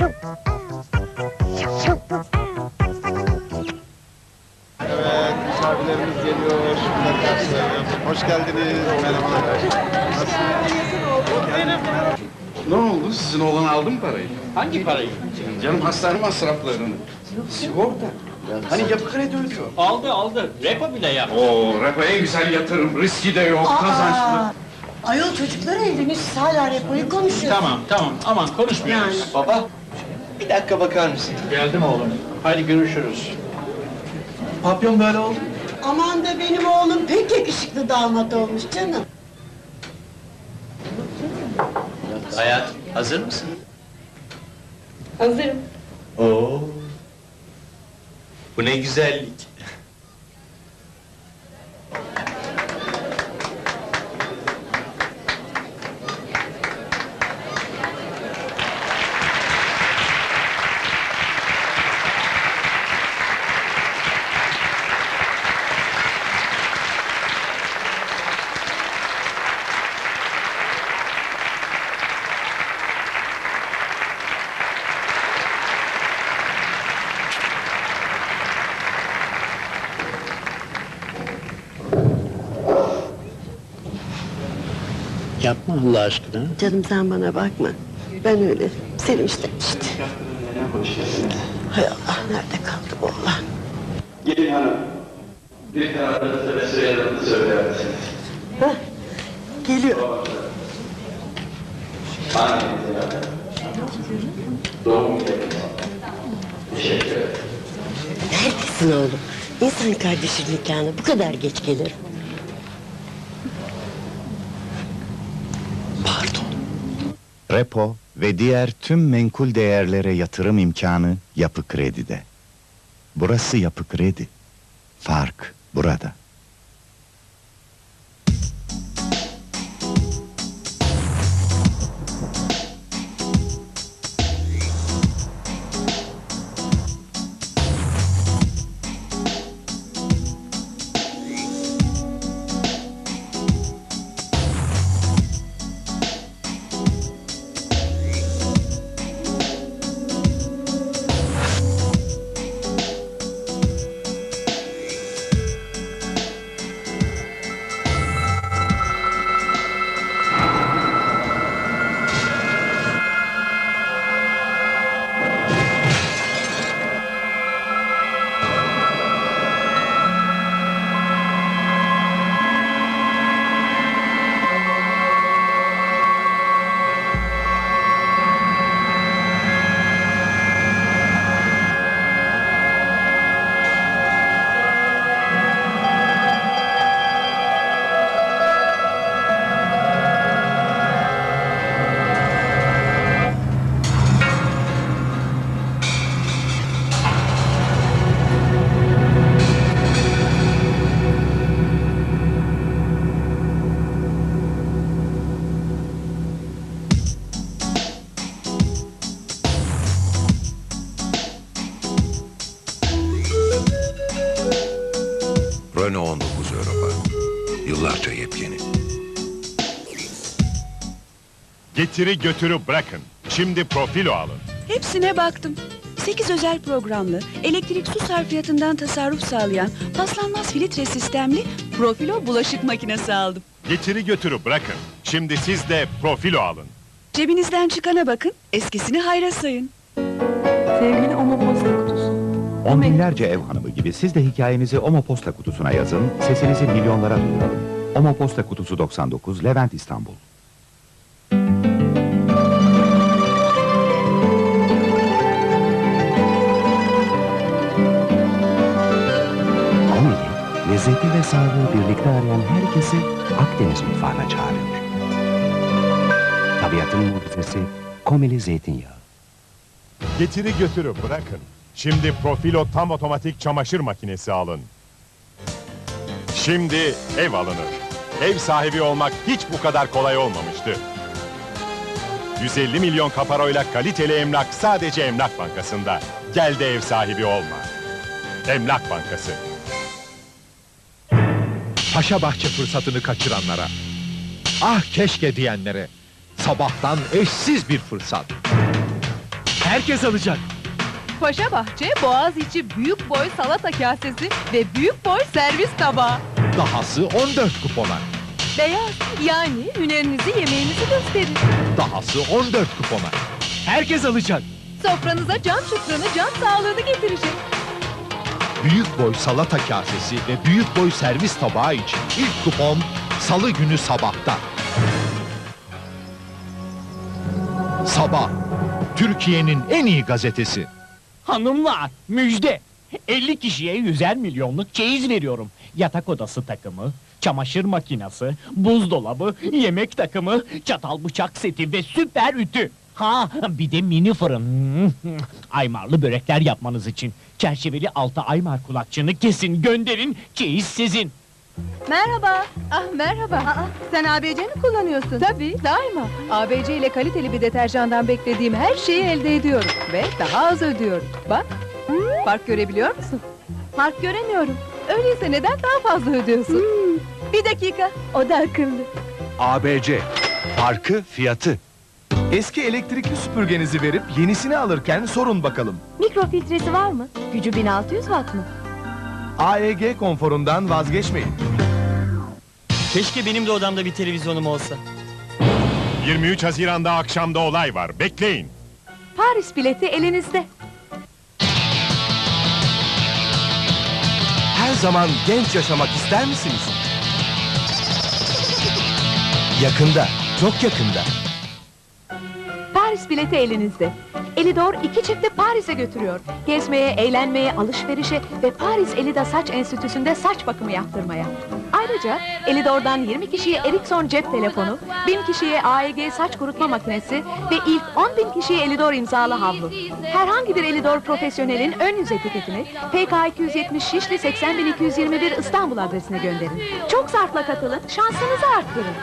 Evet, misafirlerimiz geliyor. Hoş geldiniz. Merhabalar. Nasılsınız? Ne oldu? Sizin oğlan aldı mı parayı? Hangi parayı? Canım hastane masraflarını. Sigorta. Hani yapı kredi ödüyor. Aldı aldı. Repo bile yaptı. Oo, repo en güzel yatırım. Riski de yok, kazançlı. Ayol çocuklar evlemiş, siz hala repoyu konuşuyor. Tamam tamam aman konuşmuyoruz. Baba, bir dakika bakar mısın? Geldim oğlum. Hadi görüşürüz. Papyon böyle oldu. Aman da benim oğlum pek yakışıklı damat olmuş canım. Hayat, hazır mısın? Hazırım. Oo. Bu ne güzellik. Yapma Allah aşkına. Canım sen bana bakma. Ben öyle sevinçten işte. Hay Allah nerede kaldı bu oğlan? Gelin hanım. Bir kararınızı ve sürelerinizi söyler misiniz? Hah, geliyor. Annenize. Doğum günü. Teşekkür ederim. Neredesin oğlum? İnsan kardeşin nikahına bu kadar geç gelir. Repo ve diğer tüm menkul değerlere yatırım imkanı Yapı Kredi'de. Burası Yapı Kredi. Fark burada. Getiri götürü bırakın. Şimdi profilo alın. Hepsine baktım. 8 özel programlı, elektrik su sarfiyatından tasarruf sağlayan, paslanmaz filtre sistemli Profilo bulaşık makinesi aldım. Getiri götürü bırakın. Şimdi siz de profilo alın. Cebinizden çıkana bakın, eskisini hayra sayın. Sevgili Omo Posta Kutusu. On binlerce ev hanımı gibi siz de hikayenizi Omo Posta kutusuna yazın, sesinizi milyonlara duyuralım. Omo Posta kutusu 99, Levent İstanbul. Lezzeti ve sağlığı birlikte arayan herkesi Akdeniz mutfağına çağırıyor. Tabiatın mucizesi Komili zeytinyağı. Getiri götürü bırakın. Şimdi profilo tam otomatik çamaşır makinesi alın. Şimdi ev alınır. Ev sahibi olmak hiç bu kadar kolay olmamıştı. 150 milyon kaparoyla kaliteli emlak sadece Emlak Bankası'nda. Gel de ev sahibi olma. Emlak Bankası. Paşa bahçe fırsatını kaçıranlara, ah keşke diyenlere, sabahtan eşsiz bir fırsat. Herkes alacak. Paşa Bahçe Boğaziçi büyük boy salata kasesi ve büyük boy servis tabağı. Dahası 14 kupona. Beyaz yani hünerinizi yemeğinizi gösterin. Dahası 14 kupona. Herkes alacak. Sofranıza can çıkrını, can sağlığını getirecek. Büyük boy salata kasesi ve büyük boy servis tabağı için ilk kupon salı günü sabahta. Sabah. Türkiye'nin en iyi gazetesi. Hanımlar müjde. 50 kişiye 100'er milyonluk çeyiz veriyorum. Yatak odası takımı, çamaşır makinesi, buzdolabı, yemek takımı, çatal bıçak seti ve süper ütü. Ha bir de mini fırın. Aymarlı börekler yapmanız için. Çerçeveli altı aymar kulakçığını kesin gönderin. Çeyiz sizin. Merhaba. Ah merhaba. sen ABC mi kullanıyorsun? Tabii, daima. ABC ile kaliteli bir deterjandan beklediğim her şeyi elde ediyorum. Ve daha az ödüyorum. Bak, fark görebiliyor musun? Fark göremiyorum. Öyleyse neden daha fazla ödüyorsun? Bir dakika, o da akıllı. ABC. Farkı fiyatı. Eski elektrikli süpürgenizi verip yenisini alırken sorun bakalım. Mikrofiltresi var mı? Gücü 1600 watt mı? AEG konforundan vazgeçmeyin. Keşke benim de odamda bir televizyonum olsa. 23 Haziran'da akşamda olay var. Bekleyin. Paris bileti elinizde. Her zaman genç yaşamak ister misiniz? Yakında, çok yakında. Paris bileti elinizde. Elidor iki çifti Paris'e götürüyor. Gezmeye, eğlenmeye, alışverişe ve Paris Elida Saç Enstitüsü'nde saç bakımı yaptırmaya. Ayrıca Elidor'dan 20 kişiye Ericsson cep telefonu, 1000 kişiye AEG saç kurutma makinesi ve ilk 10 bin kişiye Elidor imzalı havlu. Herhangi bir Elidor profesyonelin ön yüz etiketini PK 270 Şişli 80221 İstanbul adresine gönderin. Çok zarfla katılın, şansınızı arttırın.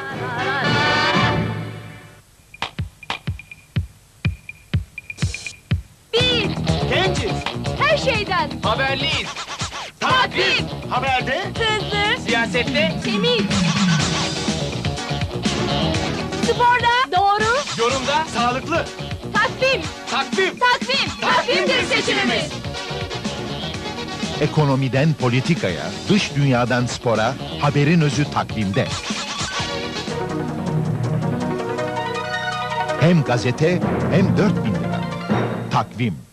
Genciz, her şeyden haberliyiz. Takvim. Haberde, hızlı, siyasette, temiz. Sporda doğru, yorumda, sağlıklı. takvim, Takvim, takvim, takvimdir seçimimiz. Ekonomiden politikaya, dış dünyadan spora, haberin özü takvimde. Hem gazete hem 4000 lira. Takvim.